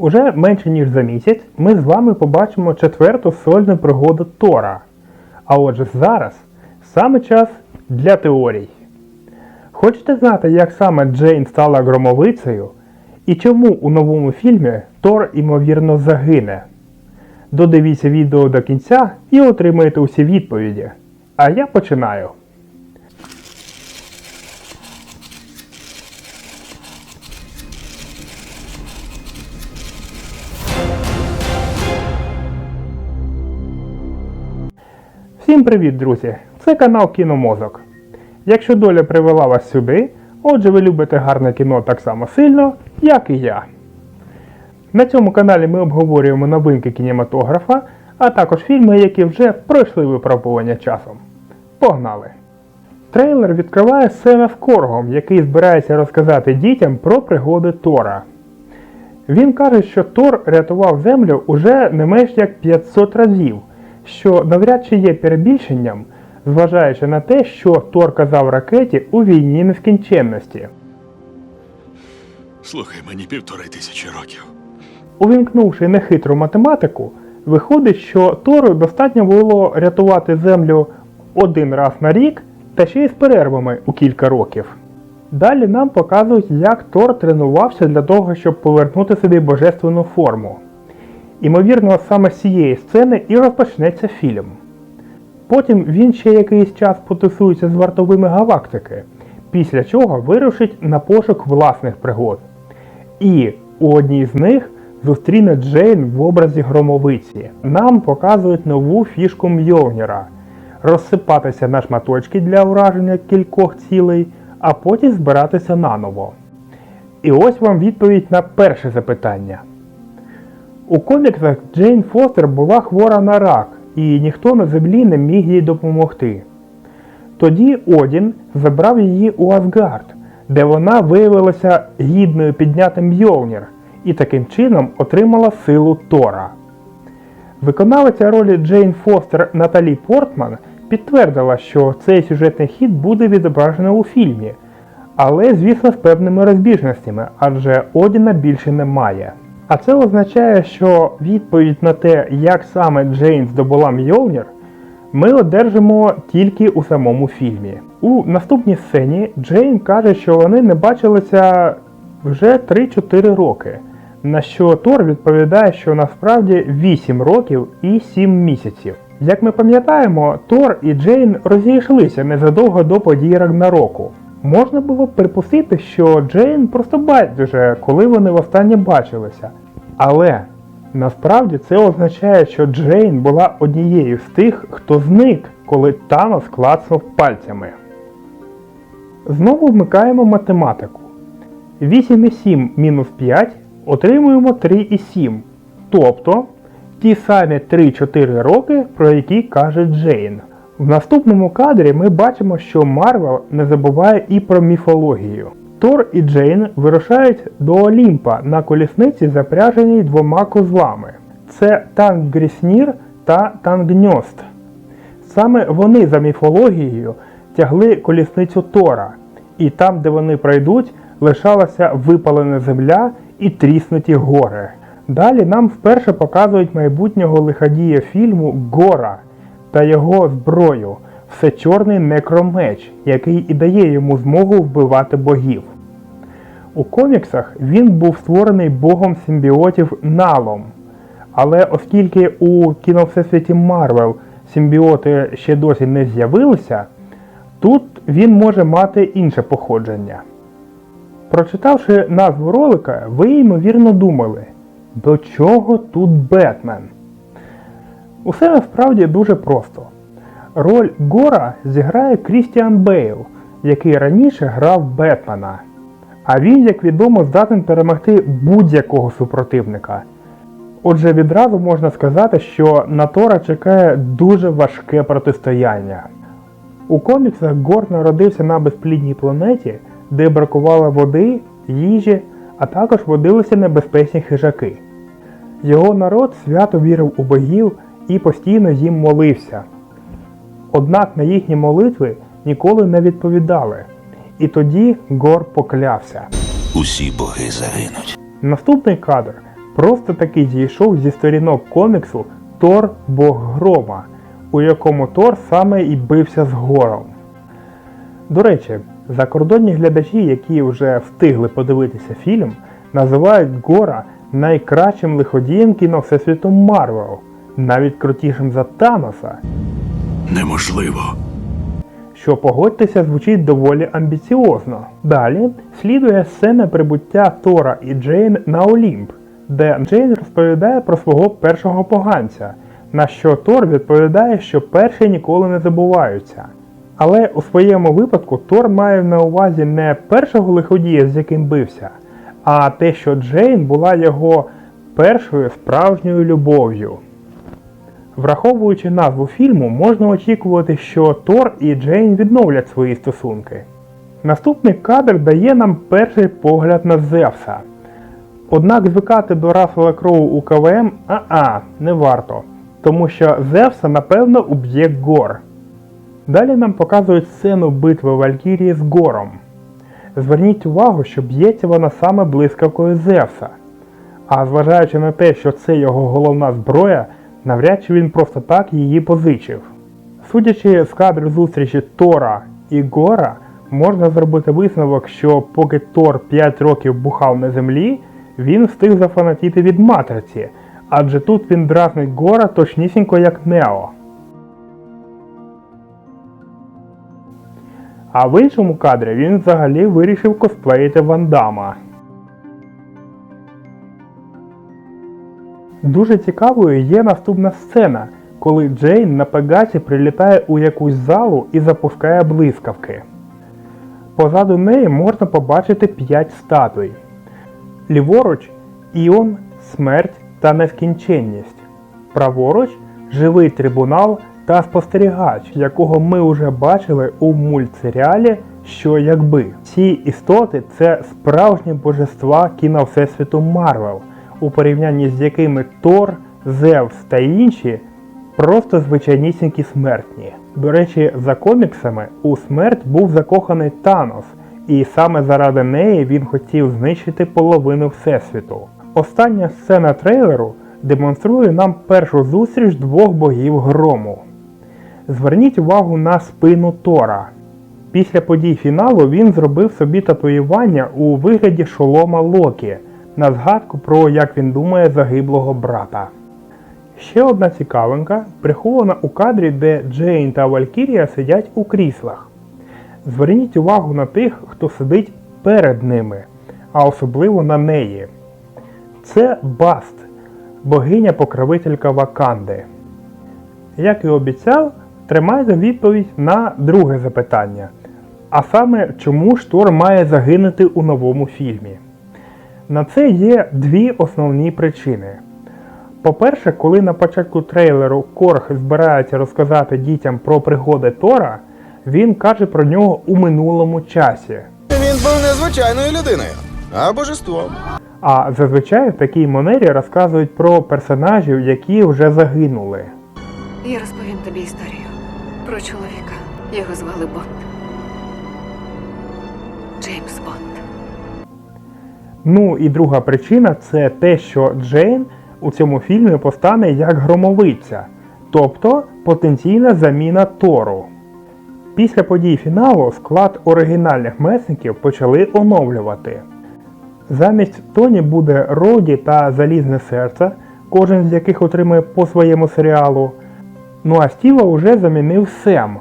Уже менше ніж за місяць ми з вами побачимо четверту сольну пригоду Тора. А отже, зараз саме час для теорій. Хочете знати, як саме Джейн стала громовицею і чому у новому фільмі Тор ймовірно загине? Додивіться відео до кінця і отримаєте усі відповіді. А я починаю. Всім привіт, друзі! Це канал Кіномозок. Якщо доля привела вас сюди, отже ви любите гарне кіно так само сильно, як і я. На цьому каналі ми обговорюємо новинки кінематографа, а також фільми, які вже пройшли випробування часом. Погнали! Трейлер відкриває сцена з Коргом, який збирається розказати дітям про пригоди Тора. Він каже, що Тор рятував землю уже не менш як 500 разів, що навряд чи є перебільшенням, зважаючи на те, що Тор казав ракеті у війні нескінченності. Слухай, мені півтори тисячі років. Увімкнувши нехитру математику, виходить, що Тору достатньо було рятувати землю один раз на рік та ще й з перервами у кілька років. Далі нам показують, як Тор тренувався для того, щоб повернути собі божественну форму. Імовірно, саме з цієї сцени і розпочнеться фільм. Потім він ще якийсь час потусується з вартовими галактики, після чого вирушить на пошук власних пригод. І у одній з них зустріне Джейн в образі громовиці. Нам показують нову фішку Мьолніра розсипатися на шматочки для ураження кількох цілей, а потім збиратися наново. І ось вам відповідь на перше запитання. У коміксах Джейн Фостер була хвора на рак, і ніхто на землі не міг їй допомогти. Тоді Одін забрав її у Асгард, де вона виявилася гідною підняти Мьолнір і таким чином отримала силу Тора. Виконавиця ролі Джейн Фостер Наталі Портман підтвердила, що цей сюжетний хід буде відображено у фільмі, але, звісно, з певними розбіжностями, адже Одіна більше немає. А це означає, що відповідь на те, як саме Джейн здобула Мьолнір, ми одержимо тільки у самому фільмі. У наступній сцені Джейн каже, що вони не бачилися вже 3-4 роки. На що Тор відповідає, що насправді 8 років і 7 місяців. Як ми пам'ятаємо, Тор і Джейн розійшлися незадовго до подій Рагнароку. Можна було б припустити, що Джейн просто байдуже, коли вони востаннє бачилися. Але насправді це означає, що Джейн була однією з тих, хто зник, коли Танос клацнув пальцями. Знову вмикаємо математику. 8,7 мінус 5 отримуємо 3,7. Тобто ті самі 3-4 роки, про які каже Джейн. В наступному кадрі ми бачимо, що Марвел не забуває і про міфологію. Тор і Джейн вирушають до Олімпа на колісниці, запряженій двома козлами. Це Тангріснір та Тангньост. Саме вони за міфологією тягли колісницю Тора, і там, де вони пройдуть, лишалася випалена земля і тріснуті гори. Далі нам вперше показують майбутнього лиходія фільму Гора та його зброю всечорний некромеч, який і дає йому змогу вбивати богів. У коміксах він був створений богом симбіотів Налом. Але оскільки у кіновсесвіті Марвел симбіоти ще досі не з'явилися, тут він може мати інше походження. Прочитавши назву ролика, ви ймовірно думали, до чого тут Бетмен? Усе насправді дуже просто. Роль Гора зіграє Крістіан Бейл, який раніше грав Бетмена. А він, як відомо, здатен перемогти будь-якого супротивника. Отже, відразу можна сказати, що на Тора чекає дуже важке протистояння. У коміксах Гор народився на безплідній планеті, де бракувало води, їжі, а також водилися небезпечні хижаки. Його народ свято вірив у богів і постійно їм молився. Однак на їхні молитви ніколи не відповідали. І тоді Гор поклявся. Усі боги загинуть. Наступний кадр просто таки зійшов зі сторінок коміксу Тор Бог Грома, у якому Тор саме і бився з гором. До речі, закордонні глядачі, які вже встигли подивитися фільм, називають Гора найкращим лиходієм кіно Всесвіту Марвел, навіть крутішим за Таноса, Неможливо. що погодьтеся звучить доволі амбіціозно. Далі слідує сцена прибуття Тора і Джейн на Олімп, де Джейн розповідає про свого першого поганця, на що Тор відповідає, що перші ніколи не забуваються. Але у своєму випадку Тор має на увазі не першого лиходія, з яким бився, а те, що Джейн була його першою справжньою любов'ю. Враховуючи назву фільму, можна очікувати, що Тор і Джейн відновлять свої стосунки. Наступний кадр дає нам перший погляд на Зевса. Однак звикати до Рассела Кроу у КВМ а-а, не варто, тому що Зевса напевно уб'є Гор. Далі нам показують сцену битви Валькірії з Гором. Зверніть увагу, що б'ється вона саме блискавкою Зевса. А зважаючи на те, що це його головна зброя, навряд чи він просто так її позичив. Судячи з кадру зустрічі Тора і Гора, можна зробити висновок, що поки Тор 5 років бухав на землі, він встиг зафанатіти від матриці, адже тут він дразнить Гора точнісінько як Нео. А в іншому кадрі він взагалі вирішив косплеїти Вандама. Дуже цікавою є наступна сцена, коли Джейн на Пегасі прилітає у якусь залу і запускає блискавки. Позаду неї можна побачити 5 статуй. Ліворуч Іон, смерть та нескінченність. Праворуч живий трибунал та спостерігач, якого ми вже бачили у мультсеріалі Що якби. Ці істоти це справжні божества кіно Всесвіту Марвел, у порівнянні з якими Тор, Зевс та інші просто звичайнісінькі смертні. До речі, за коміксами у смерть був закоханий Танос, і саме заради неї він хотів знищити половину Всесвіту. Остання сцена трейлеру демонструє нам першу зустріч двох богів грому. Зверніть увагу на спину Тора. Після подій фіналу він зробив собі татуювання у вигляді шолома Локі на згадку про, як він думає, загиблого брата. Ще одна цікавинка прихована у кадрі, де Джейн та Валькірія сидять у кріслах. Зверніть увагу на тих, хто сидить перед ними, а особливо на неї. Це Баст, богиня-покровителька Ваканди. Як і обіцяв, тримайте відповідь на друге запитання. А саме, чому ж Тор має загинути у новому фільмі? На це є дві основні причини. По-перше, коли на початку трейлеру Корг збирається розказати дітям про пригоди Тора, він каже про нього у минулому часі. Він був незвичайною людиною, а божеством. А зазвичай в такій манері розказують про персонажів, які вже загинули. Я розповім тобі історію про чоловіка. Його звали Бонд. Джеймс Бонд. Ну і друга причина це те, що Джейн у цьому фільмі постане як громовиця, тобто потенційна заміна Тору. Після подій фіналу склад оригінальних месників почали оновлювати. Замість Тоні буде Роді та Залізне серце, кожен з яких отримує по своєму серіалу. Ну а Стіва вже замінив Сем.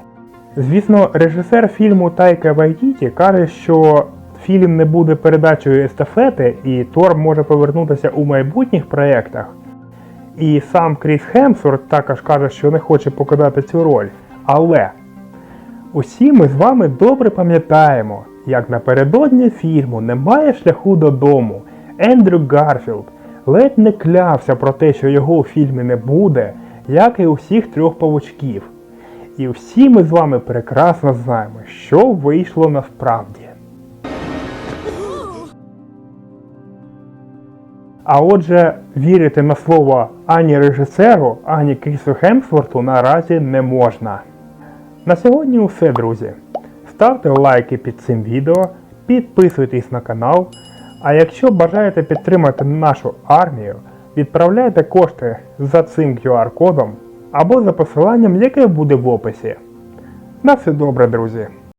Звісно, режисер фільму Тайка Вайтіті каже, що фільм не буде передачею естафети, і Тор може повернутися у майбутніх проєктах. І сам Кріс Хемсворт також каже, що не хоче покидати цю роль. Але усі ми з вами добре пам'ятаємо, як напередодні фільму Немає шляху додому. Ендрю Гарфілд ледь не клявся про те, що його у фільмі не буде, як і усіх трьох павучків. І всі ми з вами прекрасно знаємо, що вийшло насправді. А отже, вірити на слово ані режисеру, ані Крісу Хемсворту наразі не можна. На сьогодні усе, друзі. Ставте лайки під цим відео, підписуйтесь на канал, А якщо бажаєте підтримати нашу армію, відправляйте кошти за цим QR-кодом або за посиланням, яке буде в описі. На все добре, друзі!